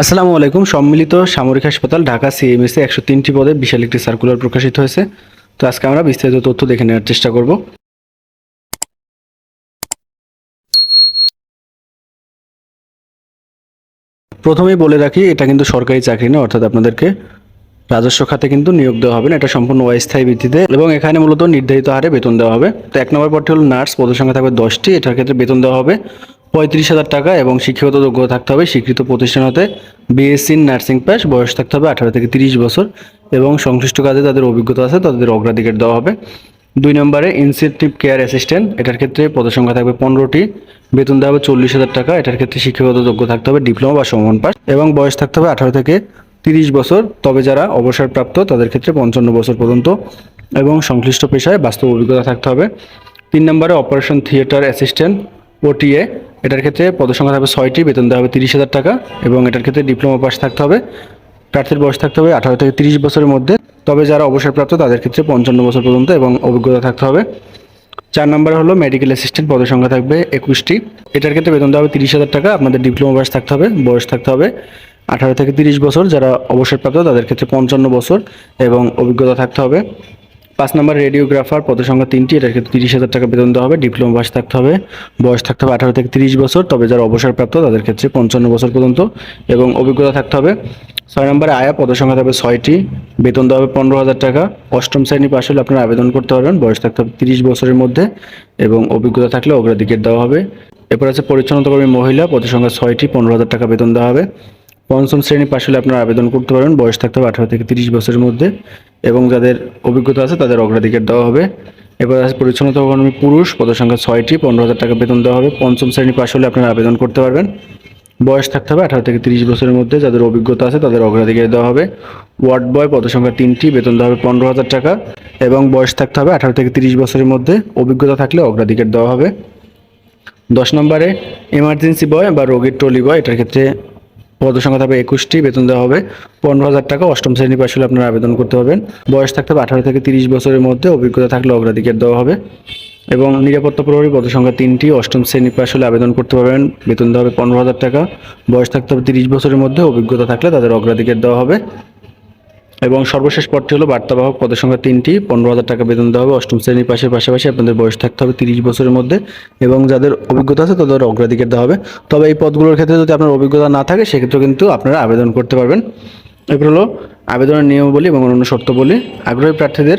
আসসালামু আলাইকুম। সম্মিলিত সামরিক হাসপাতাল ঢাকা সিএমএসে একশো তিনটি পদে বিশাল একটি সার্কুলার প্রকাশিত হয়েছে। তো আজকে আমরা বিস্তারিত তথ্য দেখে নেওয়ার চেষ্টা করব। প্রথমেই বলে রাখি, এটা কিন্তু সরকারি চাকরি না, অর্থাৎ আপনাদেরকে রাজস্ব খাতে কিন্তু নিয়োগ দেওয়া হবে না, এটা সম্পূর্ণ অস্থায়ী ভিত্তিতে এবং এখানে মূলত নির্ধারিত হারে বেতন দেওয়া হবে। তো এক নম্বর পদটি হল নার্স, পদের সংখ্যা থাকবে দশটি, এটার ক্ষেত্রে বেতন দেওয়া হবে পঁয়ত্রিশ হাজার টাকা এবং শিক্ষাগত যোগ্যতা থাকতে হবে। স্বীকৃত প্রতিষ্ঠান হতে বিএসসি নার্সিং পাস বয়স থাকতে হবে আঠারো থেকে তিরিশ বছর এবং সংশ্লিষ্ট কাজে তাদের অভিজ্ঞতা আছে, তাদের অগ্রাধিকার দেওয়া হবে। দুই নম্বরে ইনসেন্টিভ কেয়ার অ্যাসিস্ট্যান্ট এটার ক্ষেত্রে পদের সংখ্যা থাকবে পনেরোটি। বেতন দেওয়া হবে চল্লিশ হাজার টাকা, এটার ক্ষেত্রে শিক্ষাগত যোগ্য থাকতে হবে ডিপ্লোমা বা সমান পাস এবং বয়স থাকতে হবে আঠারো থেকে তিরিশ বছর। তবে যারা অবসরপ্রাপ্ত, তাদের ক্ষেত্রে পঞ্চান্ন বছর পর্যন্ত এবং সংশ্লিষ্ট পেশায় বাস্তব অভিজ্ঞতা থাকতে হবে। তিন নম্বরে অপারেশন থিয়েটার অ্যাসিস্ট্যান্ট ওটিএ এটার ক্ষেত্রে পদসংখ্যা থাকবে ছয়টি, বেতন দেওয়া হবে তিরিশ হাজার টাকা এবং এটার ক্ষেত্রে ডিপ্লোমা পাস থাকতে হবে। প্রার্থীর বয়স থাকতে হবে আঠারো থেকে তিরিশ বছরের মধ্যে। তবে যারা অবসরপ্রাপ্ত তাদের ক্ষেত্রে পঞ্চান্ন বছর পর্যন্ত এবং অভিজ্ঞতা থাকতে হবে। চার নম্বর হলো মেডিকেল অ্যাসিস্ট্যান্ট পদের সংখ্যা থাকবে একুশটি। এটার ক্ষেত্রে বেতন দেওয়া হবে তিরিশ হাজার টাকা, আপনাদের ডিপ্লোমা বয়স থাকতে হবে, বয়স থাকতে হবে আঠারো থেকে তিরিশ বছর। যারা অবসরপ্রাপ্ত তাদের ক্ষেত্রে পঞ্চান্ন বছর এবং অভিজ্ঞতা থাকতে হবে। পাঁচ নম্বর রেডিওগ্রাফার পদের সংখ্যা তিনটি, এটার ক্ষেত্রে তিরিশ হাজার টাকা বেতন দেওয়া হবে, ডিপ্লোমা পাস থাকতে হবে, বয়স থাকতে হবে আঠারো থেকে তিরিশ বছর, তবে যারা অবসরপ্রাপ্ত তাদের ক্ষেত্রে পঞ্চান্ন বছর পর্যন্ত এবং অভিজ্ঞতা থাকতে হবে। ছয় নম্বরে আয়া পদের সংখ্যা থাকবে ছয়টি, বেতন দেওয়া হবে পনেরো হাজার টাকা, অষ্টম শ্রেণি পাশ হলে আপনারা আবেদন করতে পারবেন, বয়স থাকতে হবে তিরিশ বছরের মধ্যে এবং অভিজ্ঞতা থাকলে অগ্রাধিকার দেওয়া হবে। এরপর আছে পরিচ্ছন্নতা কর্মী মহিলা পদের সংখ্যা ছয়টি, পনেরো হাজার টাকা বেতন দেওয়া হবে। পঞ্চম শ্রেণি পাশ হলে আপনারা আবেদন করতে পারবেন বয়স থাকতে হবে আঠারো থেকে তিরিশ বছরের মধ্যে এবং যাদের অভিজ্ঞতা আছে তাদের অগ্রাধিকার দেওয়া হবে। এবার আছে পরিচ্ছন্নতা কর্মী পুরুষ পদের সংখ্যা ছয়টি, পনেরো হাজার টাকা বেতন দেওয়া হবে। পঞ্চম শ্রেণি পাশ হলে আপনারা আবেদন করতে পারবেন। বয়স থাকতে হবে আঠারো থেকে তিরিশ বছরের মধ্যে। যাদের অভিজ্ঞতা আছে তাদের অগ্রাধিকার দেওয়া হবে। ওয়ার্ড বয় পদ সংখ্যা তিনটি, বেতন দেওয়া হবে পনেরো হাজার টাকা এবং বয়স থাকতে হবে আঠারো থেকে তিরিশ বছরের মধ্যে। অভিজ্ঞতা থাকলে অগ্রাধিকার দেওয়া হবে। দশ নম্বরে এমার্জেন্সি বয় বা রোগীর ট্রলি বয় এটার ক্ষেত্রে সংখ্যা থাকবে একুশটি, বেতন দেওয়া হবে পনেরো হাজার টাকা। অষ্টম শ্রেণি পাশ হলে আপনারা আবেদন করতে পারবেন। বয়স থাকতে হবে আঠারো থেকে তিরিশ বছরের মধ্যে। অভিজ্ঞতা থাকলে অগ্রাধিকার দেওয়া হবে। এবং নিরাপত্তা প্রহরী সংখ্যা তিনটি, অষ্টম শ্রেণি পাশ হলে আবেদন করতে পারবেন। বেতন দেওয়া হবে পনেরো হাজার টাকা। বয়স থাকতে হবে তিরিশ বছরের মধ্যে। অভিজ্ঞতা থাকলে তাদের অগ্রাধিকার দেওয়া হবে। এবং সর্বশেষ পদটি হলো বার্তাবাহক পদের সংখ্যা তিনটি। পনেরো হাজার টাকা বেতন দেওয়া হবে। অষ্টম শ্রেণির পাশের পাশাপাশি আপনাদের বয়স থাকতে হবে তিরিশ বছরের মধ্যে এবং যাদের অভিজ্ঞতা আছে তাদের অগ্রাধিকার দেওয়া হবে। তবে এই পদগুলোর ক্ষেত্রে যদি আপনার অভিজ্ঞতা না থাকে সেক্ষেত্রে কিন্তু আপনারা আবেদন করতে পারবেন। এরপর হলো আবেদনের নিয়মাবলী এবং অন্যান্য শর্তাবলী আগ্রহী প্রার্থীদের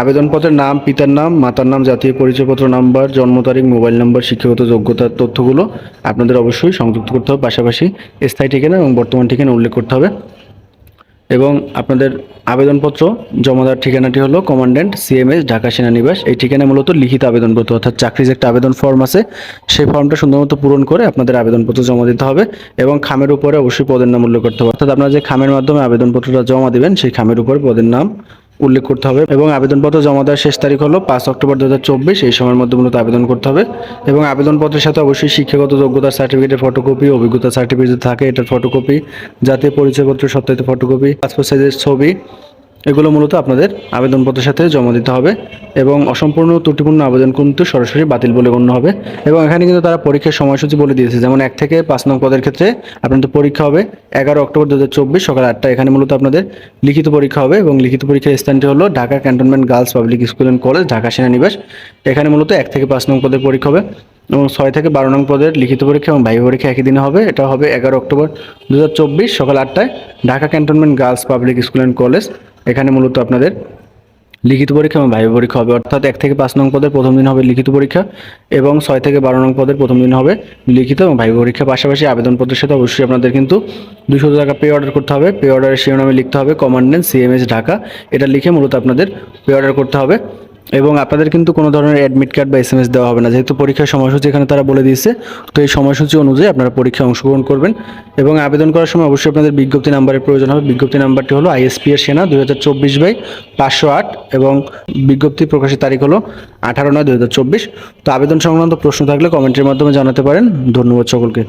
আবেদনপত্রের নাম, পিতার নাম, মাতার নাম, জাতীয় পরিচয়পত্র নাম্বার, জন্ম তারিখ, মোবাইল নাম্বার, শিক্ষাগত যোগ্যতার তথ্যগুলো আপনাদের অবশ্যই সংযুক্ত করতে হবে। পাশাপাশি স্থায়ী ঠিকানা এবং বর্তমান ঠিকানা উল্লেখ করতে হবে। এবং আপনাদের আবেদনপত্র জমা দেওয়ার ঠিকানাটি হলো কমান্ড্যান্ট সিএমএস ঢাকা সেনানিবাস। এই ঠিকানায় মূলত লিখিত আবেদনপত্র, অর্থাৎ চাকরির একটা আবেদন ফর্ম আছে, সেই ফর্মটা সুন্দরমতো পূরণ করে আপনাদের আবেদনপত্র জমা দিতে হবে এবং খামের উপরে অবশ্যই পদের নাম উল্লেখ করতে হবে। অর্থাৎ আপনারা যে খামের মাধ্যমে আবেদনপত্রটা জমা দেবেন, সেই খামের উপরে পদের নাম উল্লেখ করতে হবে এবং আবেদনপত্র জমা দেওয়ার শেষ তারিখ হলো পাঁচ অক্টোবর দুহাজার চব্বিশ। এই সময়ের মধ্যে মূলত আবেদন করতে হবে এবং আবেদনপত্রের সাথে অবশ্যই শিক্ষাগত যোগ্যতার সার্টিফিকেটের ফটোকপি অভিজ্ঞতা সার্টিফিকেট থাকে, এটার ফটোকপি জাতীয় পরিচয়পত্র, সত্যায়িত ফটোকপি পাসপোর্ট সাইজের ছবি এগুলো মূলত আপনাদের আবেদনপত্রের সাথে জমা দিতে হবে এবং অসম্পূর্ণ ত্রুটিপূর্ণ আবেদন কিন্তু সরাসরি বাতিল বলে গণ্য হবে এবং এখানে কিন্তু তারা পরীক্ষার সময়সূচি বলে দিয়েছে। যেমন এক থেকে পাঁচ নং পদের ক্ষেত্রে আপনাদের পরীক্ষা হবে এগারো অক্টোবর দু হাজার চব্বিশ সকাল আটটা এখানে মূলত আপনাদের লিখিত পরীক্ষা হবে এবং লিখিত পরীক্ষার স্থানটি হলো Dhaka cantonment girls public school and college, Dhaka সেনানিবাস। এখানে মূলত এক থেকে পাঁচ নং পদের পরীক্ষা হবে। এবং ছয় থেকে বারো নং পদের লিখিত পরীক্ষা এবং ভাইবা পরীক্ষা একই দিনে হবে। এটা হবে এগারো অক্টোবর দু হাজার চব্বিশ সকাল আটটায় Dhaka cantonment girls public school and college. এখানে মূলত আপনাদের লিখিত পরীক্ষা এবং ভাইবা পরীক্ষা হবে। অর্থাৎ এক থেকে পাঁচ নং পদের প্রথম দিন হবে লিখিত পরীক্ষা এবং ছয় থেকে বারো নং পদের প্রথম দিন হবে লিখিত এবং ভাইবা পরীক্ষা। পাশাপাশি আবেদনপত্রের সাথে অবশ্যই আপনাদের কিন্তু দুশো টাকা পে অর্ডার করতে হবে। পে অর্ডারের শিরোনামে লিখতে হবে কমান্ডেন্ট সিএমএস ঢাকা এটা লিখে মূলত আপনাদের পে অর্ডার করতে হবে। এবং আপনাদের কিন্তু কোনো ধরনের অ্যাডমিট কার্ড বা এস এম এস দেওয়া হবে না। যেহেতু পরীক্ষার সময়সূচি এখানে তারা বলে দিয়েছে, তো এই সময়সূচি অনুযায়ী আপনারা পরীক্ষায় অংশগ্রহণ করবেন এবং আবেদন করার সময় অবশ্যই আপনাদের বিজ্ঞপ্তি নাম্বারের প্রয়োজন হবে। বিজ্ঞপ্তি নাম্বারটি হলো আইএসপি এর সেনা দুই হাজার চব্বিশ বাই পাঁচশো আট এবং বিজ্ঞপ্তি প্রকাশের তারিখ হলো আঠারো নয় দুই হাজার চব্বিশ। তো আবেদন সংক্রান্ত প্রশ্ন থাকলে কমেন্টের মাধ্যমে জানাতে পারেন। ধন্যবাদ সকলকে।